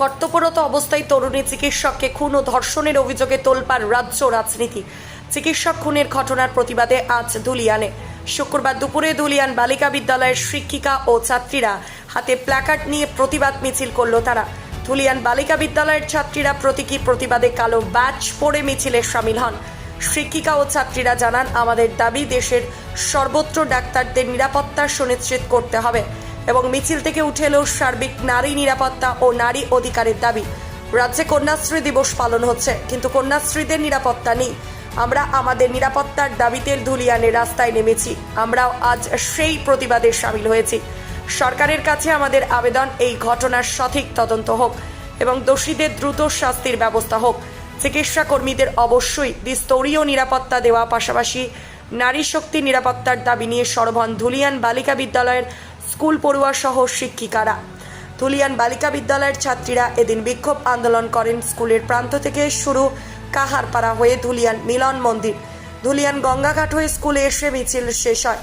কর্তব্যরত অবস্থায় তরুণী চিকিৎসককে খুন ও ধর্ষণের অভিযোগে তোলপাড় রাজ্য রাজনীতি। চিকিৎসক খুনের ঘটনার প্রতিবাদে আজ দুলিয়ানে। শুক্রবার দুপুরে দুলিয়ান বালিকা বিদ্যালয়ের শিক্ষিকা ও ছাত্রীরা হাতে প্ল্যাকার্ড নিয়ে প্রতিবাদ মিছিল করল তারা। ধুলিয়ান বালিকা বিদ্যালয়ের ছাত্রীরা প্রতীকী প্রতিবাদে কালো ব্যাচ পরে মিছিলে সামিল হন। শিক্ষিকা ও ছাত্রীরা জানান, আমাদের দাবি, দেশের সর্বত্র ডাক্তারদের নিরাপত্তা সুনিশ্চিত করতে হবে। এবং মিছিল থেকে উঠে এলো সার্বিক নারী নিরাপত্তা ও নারী অধিকারের দাবি। রাজ্যে কন্যাশ্রী দিবস পালন হচ্ছে, কিন্তু কন্যাশ্রীদের নিরাপত্তা নেই। আমরা আমাদের নিরাপত্তার দাবিতে ধুলিয়ানে রাস্তায় নেমেছি। আমরাও আজ সেই প্রতিবাদে সামিল হয়েছি। সরকারের কাছে আমাদের আবেদন, এই ঘটনার সঠিক তদন্ত হোক এবং দোষীদের দ্রুত শাস্তির ব্যবস্থা হোক। চিকিৎসা কর্মীদের অবশ্যই দ্বিস্তরীয় নিরাপত্তা দেওয়া পাশাপাশি নারী শক্তি নিরাপত্তার দাবি নিয়ে সরবন ধুলিয়ান বালিকা বিদ্যালয়ের স্কুল পড়ুয়া সহ শিক্ষিকারা। ধুলিয়ান বালিকা বিদ্যালয়ের ছাত্রীরা এদিন বিক্ষোভ আন্দোলন করেন স্কুলের প্রান্ত থেকে শুরু কাহারপাড়া হয়ে ধুলিয়ান মিলন মন্দির। ধুলিয়ান গঙ্গাঘাট হয়ে স্কুলে এসে মিছিল শেষ হয়।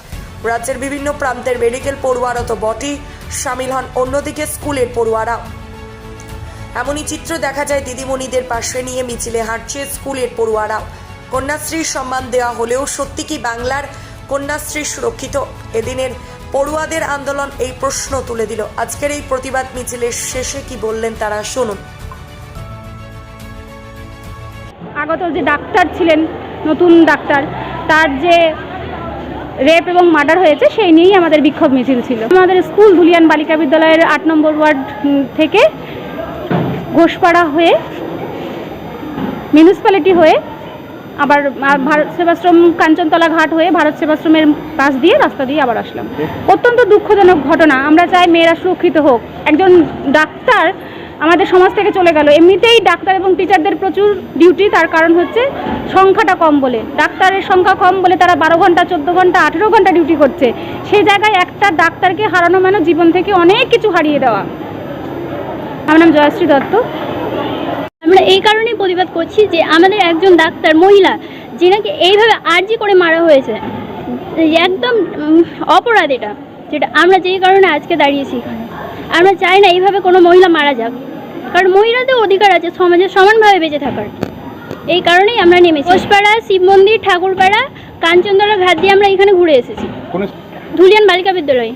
রাজ্যের বিভিন্ন প্রান্তের মেডিকেল পড়ুয়ারা তো বটেই সামিল হন অন্যদিকে স্কুলের পড়ুয়ারাও। এমনই চিত্র দেখা যায় দিদিমণিদের পাশে নিয়ে মিছিলে হাঁটছে স্কুলের পড়ুয়ারাও। কন্যাশ্রীর সম্মান দেওয়া হলেও সত্যি কি বাংলার কন্যাশ্রী সুরক্ষিত? এদিনের পড়ুয়াদের আন্দোলন এই প্রশ্ন তুলে দিল। আজকের এই প্রতিবাদ মিছিলের শেষে কি বললেন তারা? শুনুন। আগত যে ডাক্তার ছিলেন, নতুন ডাক্তার, তার যে রেপ এবং মার্ডার হয়েছে, সেই নিয়েই আমাদের বিক্ষোভ মিছিল ছিল। আমাদের স্কুল ধুলিয়ান বালিকা বিদ্যালয়ের আট নম্বর ওয়ার্ড থেকে ঘোষপাড়া হয়ে, মিউনিসিপ্যালিটি হয়ে আবার ভারত সেবাশ্রম কাঞ্চনতলা ঘাট হয়ে ভারত সেবাশ্রমের পাশ দিয়ে রাস্তা দিয়ে আবার আসলাম। অত্যন্ত দুঃখজনক ঘটনা। আমরা চাই মেয়েরা সুরক্ষিত হোক। একজন ডাক্তার আমাদের সমাজ থেকে চলে গেল। এমনিতেই ডাক্তার এবং টিচারদের প্রচুর ডিউটি তার কারণ হচ্ছে সংখ্যাটা কম বলে। ডাক্তারের সংখ্যা কম বলে তারা বারো ঘণ্টা চোদ্দ ঘণ্টা আঠেরো ঘণ্টা ডিউটি করছে। সেই জায়গায় একটা ডাক্তারকে হারানো মানে জীবন থেকে অনেক কিছু হারিয়ে দেওয়া। আমার নাম জয়শ্রী দত্ত। আমরা এই কারণেই প্রতিবাদ করছি যে আমাদের একজন ডাক্তার মহিলা যিনাকে এইভাবে আর্জি করে মারা হয়েছে একদম অপরাধ এটা যেটা আমরা যেই কারণে আজকে দাঁড়িয়েছি। এখানে আমরা চাই না এইভাবে কোনো মহিলা মারা যাক কারণ মহিলাদের অধিকার আছে সমাজে সমানভাবে বেঁচে থাকার। এই কারণেই আমরা নেমেছি। ঘোষপাড়া শিব মন্দির ঠাকুরপাড়া কাঞ্চনতলা ঘাট দিয়ে আমরা এখানে ঘুরে এসেছি। ধুলিয়ান বালিকা বিদ্যালয়।